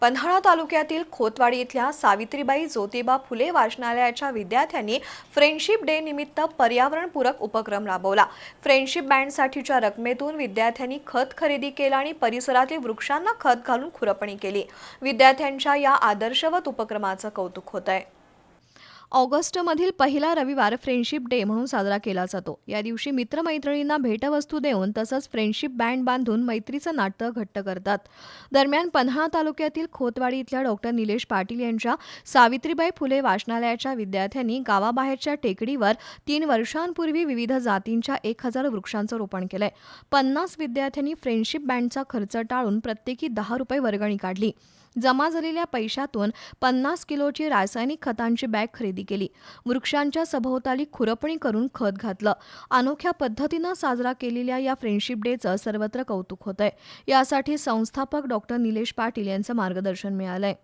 पन्हाळा तालुक्यातील खोतवाडी इथल्या सावित्रीबाई ज्योतिबा फुले वाचनालयाच्या विद्यार्थ्यांनी फ्रेंडशिप डे निमित्त पर्यावरणपूरक उपक्रम राबवला. फ्रेंडशिप बँडसाठीच्या रकमेतून विद्यार्थ्यांनी खत खरेदी केलं आणि परिसरातील वृक्षांना खत घालून खुरपणी केली. विद्यार्थ्यांच्या या आदर्शवत उपक्रमाचं कौतुक होत आहे ऑगस्टमधील पहिला रविवार फ्रेंडशिप डे म्हणून साजरा केला जातो. या दिवशी मित्रमैत्रिणींना भेटवस्तू देऊन तसंच फ्रेंडशिप बँड बांधून मैत्रीचं नाटक घट्ट करतात. दरम्यान पन्हाळा तालुक्यातील खोतवाडी इथल्या डॉक्टर निलेश पाटील यांच्या सावित्रीबाई फुले वाचनालयाच्या विद्यार्थ्यांनी गावाबाहेरच्या टेकडीवर तीन वर्षांपूर्वी विविध जातींच्या एक हजार वृक्षांचं रोपण केलंय. पन्नास विद्यार्थ्यांनी फ्रेंडशिप बँडचा खर्च टाळून प्रत्येकी दहा रुपये वर्गणी काढली. जमा झालेल्या पैशातून पन्नास किलोची रासायनिक खतांची बॅग खरेदी केली. वृक्षांच्या सभोवताली खुरपणी करून खत घातलं. अनोख्या पद्धतीनं साजरा केलेल्या या फ्रेंडशिप डेचं सर्वत्र कौतुक होतंय. आहे यासाठी संस्थापक डॉक्टर निलेश पाटील यांचं मार्गदर्शन मिळालंय.